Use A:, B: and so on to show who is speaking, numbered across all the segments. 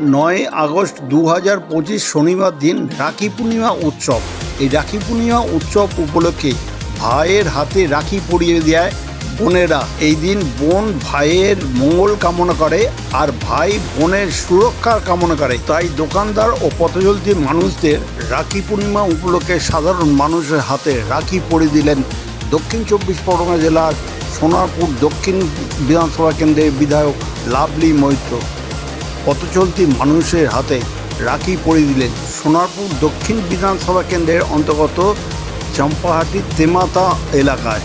A: নয় আগস্ট দু হাজার পঁচিশ শনিবার দিন রাখি পূর্ণিমা উৎসব। এই রাখি পূর্ণিমা উৎসব উপলক্ষে ভাইয়ের হাতে রাখি পরিয়ে দেয় বোনেরা। এই দিন বোন ভাইয়ের মঙ্গল কামনা করে আর ভাই বোনের সুরক্ষার কামনা করে। তাই দোকানদার ও পথচলতি মানুষদের রাখি পূর্ণিমা উপলক্ষে সাধারণ মানুষের হাতে রাখি পরিয়ে দিলেন দক্ষিণ চব্বিশ পরগনা জেলার সোনারপুর দক্ষিণ বিধানসভা কেন্দ্রের বিধায়ক লাভলি মৈত্র। পথচলতি মানুষের হাতে রাখি পরিয়ে দিলেন। সোনারপুর দক্ষিণ বিধানসভা কেন্দ্রের অন্তর্গত চম্পাহাটি তেমাতা এলাকায়।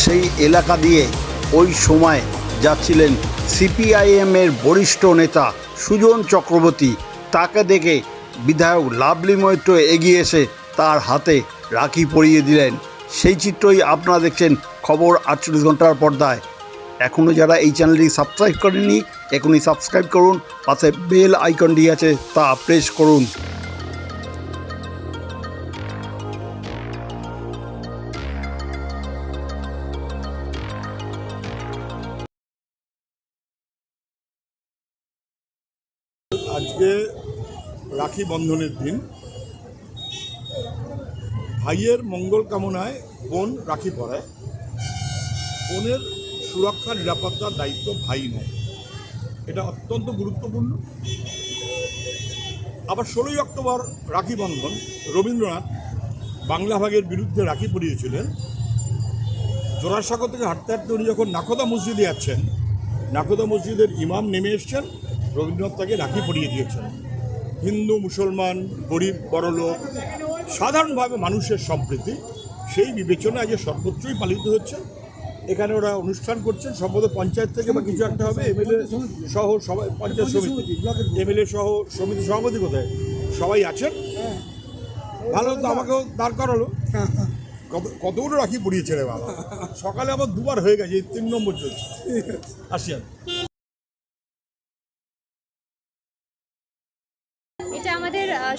A: সেই এলাকা দিয়ে ওই সময় যাচ্ছিলেন সিপিআইএমের বরিষ্ঠ নেতা সুজন চক্রবর্তী। তাকে দেখে বিধায়ক লাভলি মৈত্র এগিয়ে এসে তার হাতে রাখি পরিয়ে দিলেন। সেই চিত্রই আপনারা দেখছেন খবর আটচল্লিশ ঘণ্টার পর্দায়। এখনও যারা এই চ্যানেলটি সাবস্ক্রাইব করেনি এখনই সাবস্ক্রাইব করুন, পাশে বেল আইকনটি আছে, তা প্রেস করুন।
B: আজকে রাখি বন্ধনের দিন। ভাইয়ের মঙ্গল কামনায় বোন রাখি পরায় বোনের সুরক্ষা, নিরাপত্তার দায়িত্ব ভাই নেয়। এটা অত্যন্ত গুরুত্বপূর্ণ। আবার ষোলোই অক্টোবর রাখি বন্ধন। রবীন্দ্রনাথ বাংলা ভাগের বিরুদ্ধে রাখি পরিয়েছিলেন। জোড়াসাঁকো থেকে হাঁটতে হাঁটতে উনি যখন নাকোদা মসজিদে যাচ্ছেন, নাকোদা মসজিদের ইমাম নেমে এসছেন। রবীন্দ্রনাথ তাকে রাখি পরিয়ে দিয়েছেন। হিন্দু, মুসলমান, গরিব, বড়লোক, সাধারণভাবে মানুষের সম্প্রীতি, সেই বিবেচনা আজ সর্বোচ্চই পালিত হচ্ছে। এখানে ওরা অনুষ্ঠান করছেন সম্ভবত পঞ্চায়েত থেকে বা কিছু একটা হবে এমএলএ সহ সবাই পঞ্চায়েত সমিতি। এমএলএ সহ সমিতি সভাপতি কোথায়? সবাই আছেন? ভালো তো আমাকেও দাঁড় করালো। কত কতগুলো রাখি পড়িয়েছে রে বাবা। সকালে আবার দুবার হয়ে গেছে এই তিন নম্বর চলছে আসিয়ান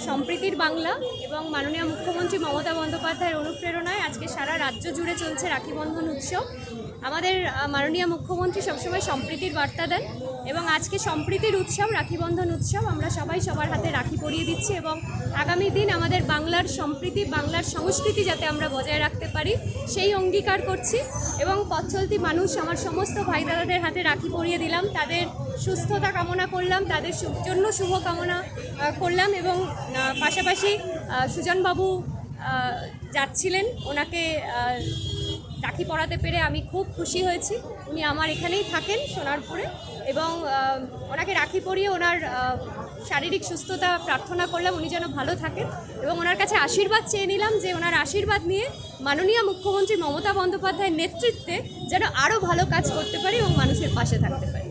C: সম্প্রীতির বাংলা এবং মাননীয় মুখ্যমন্ত্রী মমতা বন্দ্যোপাধ্যায়ের অনুপ্রেরণায় আজকে সারা রাজ্য জুড়ে চলছে রাখি বন্ধন উৎসব। আমাদের মাননীয় মুখ্যমন্ত্রী সবসময় সম্প্রীতির বার্তা দেন। এবং আজকে সম্প্রীতির উৎসব, রাখি বন্ধন উৎসব, আমরা সবাই সবার হাতে রাখি পরিয়ে দিচ্ছি এবং আগামী দিন আমাদের বাংলার সম্প্রীতি, বাংলার সংস্কৃতি যাতে আমরা বজায় রাখতে পারি, সেই অঙ্গীকার করছি এবং পথচলতি মানুষ, আমার সমস্ত ভাই দাদাদের হাতে রাখি পরিয়ে দিলাম, তাদের সুস্থতা কামনা করলাম, তাদের জন্য শুভ কামনা করলাম এবং পাশাপাশি সুজনবাবু যাচ্ছিলেন, ওনাকে রাখি পড়াতে পেরে আমি খুব খুশি হয়েছি। উনি আমার এখানেই থাকেন সোনারপুরে এবং ওনাকে রাখি পরিয়ে ওনার শারীরিক সুস্থতা প্রার্থনা করলাম উনি যেন ভালো থাকেন এবং ওনার কাছে আশীর্বাদ চেয়ে নিলাম যে ওনার আশীর্বাদ নিয়ে মাননীয় মুখ্যমন্ত্রী মমতা বন্দ্যোপাধ্যায়ের নেতৃত্বে যেন আরও ভালো কাজ করতে পারি এবং মানুষের পাশে থাকতে পারি।